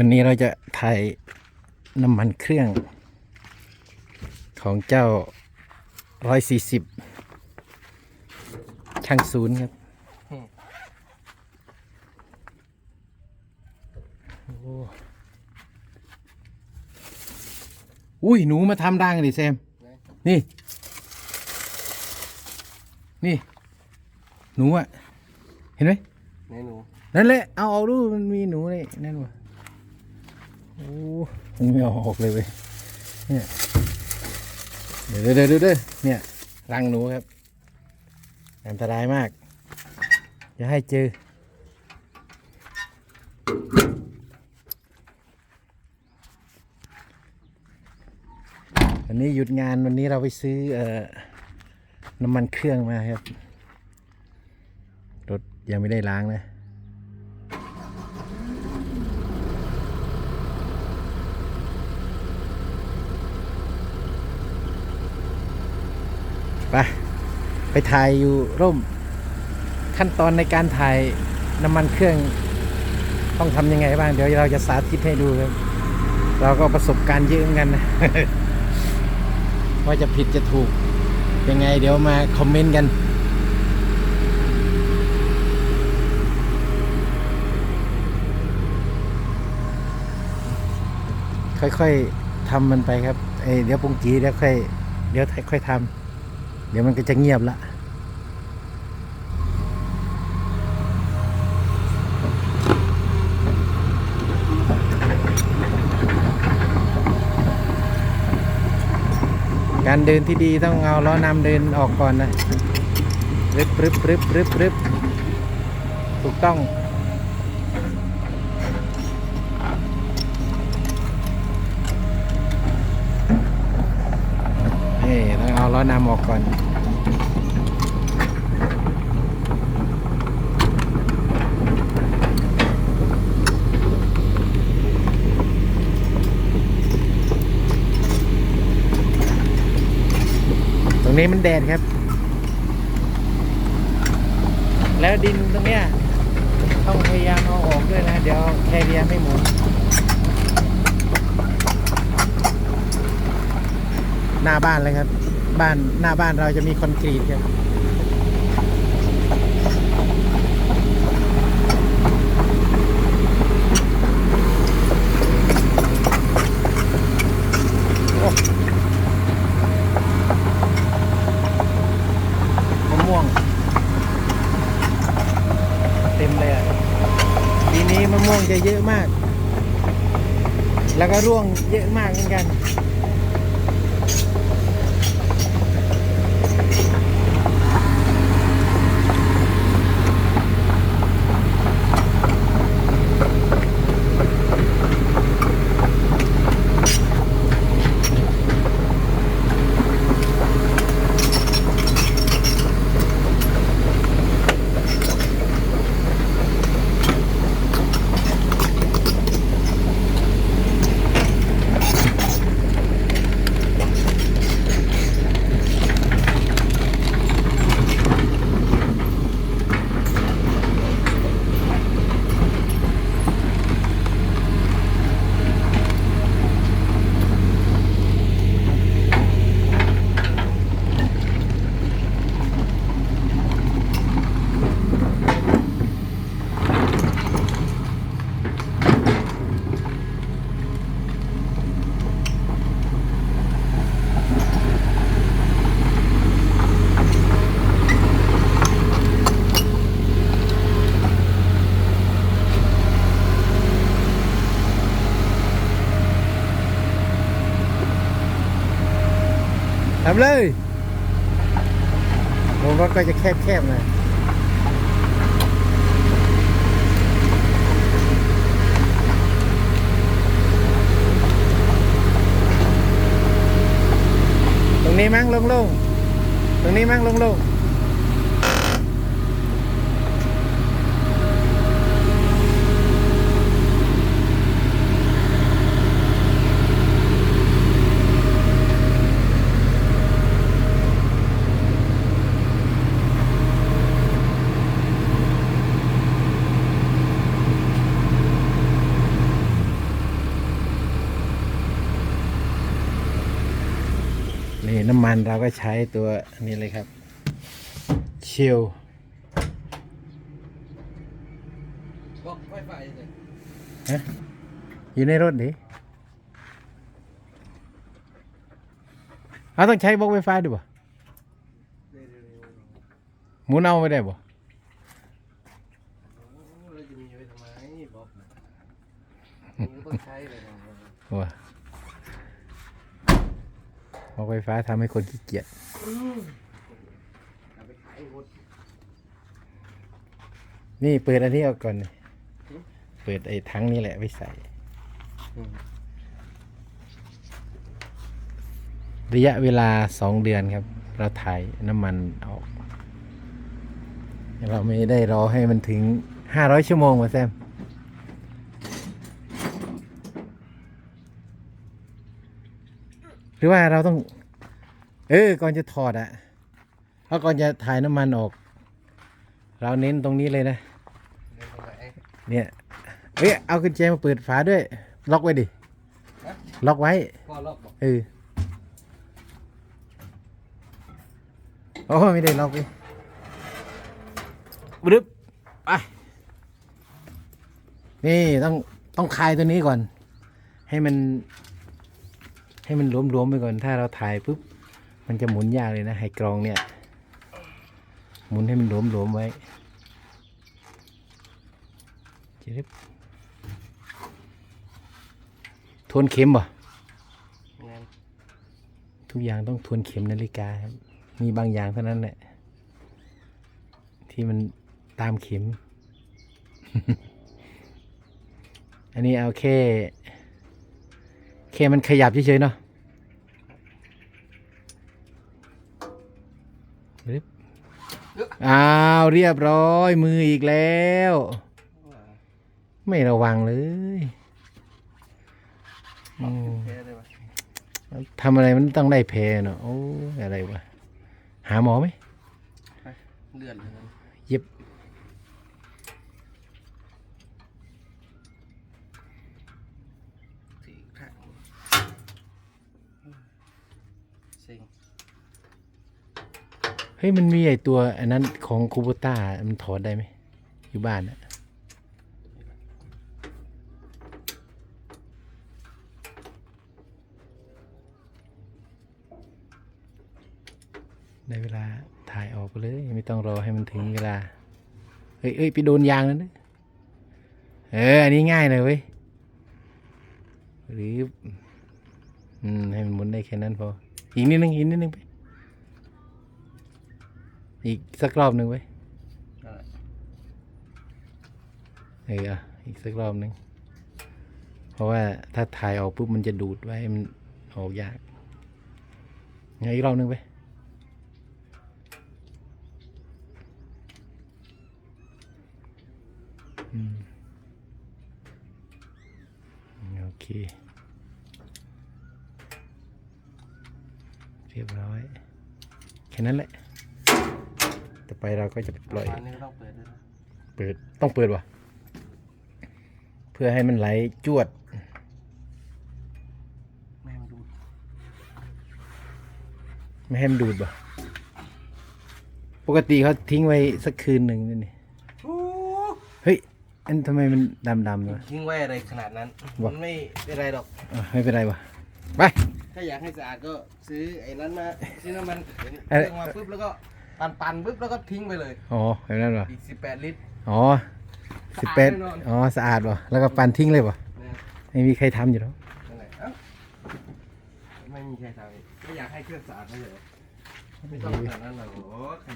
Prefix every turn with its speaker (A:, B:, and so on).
A: วันนี้เราจะถ่ายน้ำมันเครื่อง ของเจ้าร้อยสี่สิบช่างศูนย์ครับโอ้อุ้ย หนูมาทำดังดิแซม นี่ นี่ หนูอะเห็นไหม
B: ไหนหนู
A: นั่นแหละ เอาเอาดูมันมีหนูเลยนั่นวะ โอ้ผมไม่เอาออกเลยเว้ยเนี่ยเดี๋ยวเดี๋ยวเดี๋ยวเนี่ยรังหนูครับ อันตรายมาก อย่าให้เจอวันนี้หยุดงานวันนี้เราไปซื้ออน้ำมันเครื่องมาครับ รถยังไม่ได้ล้างนะ ไป ไปถ่ายอยู่ร่ม ขั้นตอนในการถ่ายน้ำมันเครื่องต้องทำยังไงบ้าง เดี๋ยวเราจะสาธิตให้ดูครับเราก็ประสบการณ์เยอะเหมือนกันนะว่าจะผิดจะถูกยังไง เดี๋ยวมาคอมเมนต์กันค่อยๆทำมันไปครับเเดี๋ยวปุงจีเดี๋ยวค่อย เดี๋ยวค่อยทำ เดี๋ยวมันก็จะเงียบละการเดินที่ดีต้องเอาล้อนำเดินออกก่อนนะรึบรึบรึบรึบรึบถูกต้อง นี่ต้องเอาล้อนำออกก่อนตรงนี้มันแดดครับ แล้วดินตรงเนี้ยต้องพยายามเอาออกด้วยนะ เดี๋ยวแคเรียไม่หมุน หน้าบ้านเลยครับ บ้านหน้าบ้านเราจะมีคอนกรีตครับมะม่วง เต็มเลยอะปีนี้มะม่วงจะเยอะมาก แล้วก็ร่วงเยอะมากเหมือนกัน ทำเลยลงรถก็จะแคบๆหน่อยตรงนี้มั้งลงๆตรงนี้มั้งโล่ง น้ำมันเราก็ใช้ตัวนี้เลยครับ เชียว
B: บอกไฟไฟเลย
A: ฮะอยู่ในรถดิเราต้องใช้บล็อกไฟฟ้าด้วยบ่หมุนเอาไม่ได้บ่
B: เราะไว้ทำไมบอา
A: ไฟฟ้าทำให้คนขี้เกียจนี่เปิดอันนี้ออกก่อนนี่เปิดไอ้ทั้งนี้แหละไว้ใส่ระยะเวลาสองเดือนครับ เราถ่ายน้ำมันออก เราไม่ได้รอให้มันถึงห้าร้อยชั่วโมงมาแซม หรือว่าเราต้อง เออ ก่อนจะถอดอะเพราะก่อนจะถ่ายน้ำมันออก เราเน้นตรงนี้เลยนะ
B: เดี๋ยวเอาไป
A: เนี่ยเอ้ยเอากุญแจมาเปิดฝาด้วย ล็อกไว้ดิ ล็อกไว้
B: พ่อล็อกบอก
A: เออโอ้ไม่ได้ล็อกไปบรึบไปนี่ต้องต้องคลายตัวนี้ก่อน ให้มัน ให้มันหลวมๆไปก่อน ถ้าเราถ่ายปุ๊บ มันจะหมุนยากเลยนะไฮกรองเนี่ย หมุนให้มันหลวมๆไว้จิ๊บทวนเข็มป่ะ
B: งาน
A: ทุกอย่างต้องทวนเข็มนาฬิกาครับ มีบางอย่างเท่านั้นแหละ ที่มันตามเข็ม อันนี้เอาแค่แค่มันขยับเฉยๆเนาะปึ๊บอ้าวเรียบร้อยมืออีกแล้ว ไม่ระวังเลยอืม
B: แพ้ได้ปะ
A: ทำอะไรมันต้องได้แพ้เนาะโอ้ยอะไรวะ หาหมอไหม
B: เลื่อนเลยนะ
A: เย็บ
B: สี่ข้างเซ็ง
A: เฮ้ยมันมีไอตัวอันนั้นของคูโบต้ามันถอดได้ไหมอยู่บ้านอะได้เวลาถ่ายออกเลยไม่ต้องรอให้มันถึงเวลา เฮ้ยเอ้ยไปโดนยางนั่นเออ อันนี้ง่ายเลยเว้ยหรืออืมให้มันหมุนได้แค่นั้นพออีกนิดนึงอีกนิดนึงไป อีกสักรอบหนึ่งไว้ย
B: นั่นแหละ
A: เอออะอีกสักรอบหนึ่งเพราะว่าถ้าถ่ายออกปุ๊บมันจะดูดไว้มันออกยากงั้นอีกรอบหนึ่งไปอืมโอเค เรียบร้อย แค่นั้นแหละต่อ ไปเราก็จะปล่อย
B: ฝานี้ก็ต้องเปิดด้วยนะ
A: เปิด ต้องเปิดวะเพื่อให้มันไหลจวด
B: ไม่ให้มันดูด
A: ไม่ให้มันดูดวะปกติเขาทิ้งไว้สักคืนหนึ่งนี่นี่เฮ้ยอันทำไมมันดำดำๆวะ
B: ทิ้งไว้อะไรขนาดนั้น
A: บอก
B: มันไม่เป็นไรหรอก
A: อะไม่เป็นไรวะไป
B: ถ้าอยากให้สะอาดก็ซื้อไอ้นั้นมา ซื้อน้ำมันเดี๋ยวนี้
A: เอ้ย
B: เครื่องมาปุ๊บแล้วก็ ปั่นปั่นๆปุ๊บแล้วก็ทิ้งไปเลย
A: อ๋อแบบนั้นวะ
B: อีก18ลิตร
A: อ๋อสิบแปด
B: สะอาดแน่นอน
A: อ๋อสะอาดวะแล้วก็ปั่นทิ้งเลยวะ
B: นะ
A: ไม่มีใครทำอยู่แล้ว
B: นั่นแหละเอ้าไม่มีใครทำอีกไม่อยากให้เครื่องสะอาดไม่เลยไม่ต้องขนาดนั้นหรอกโอ้ใคร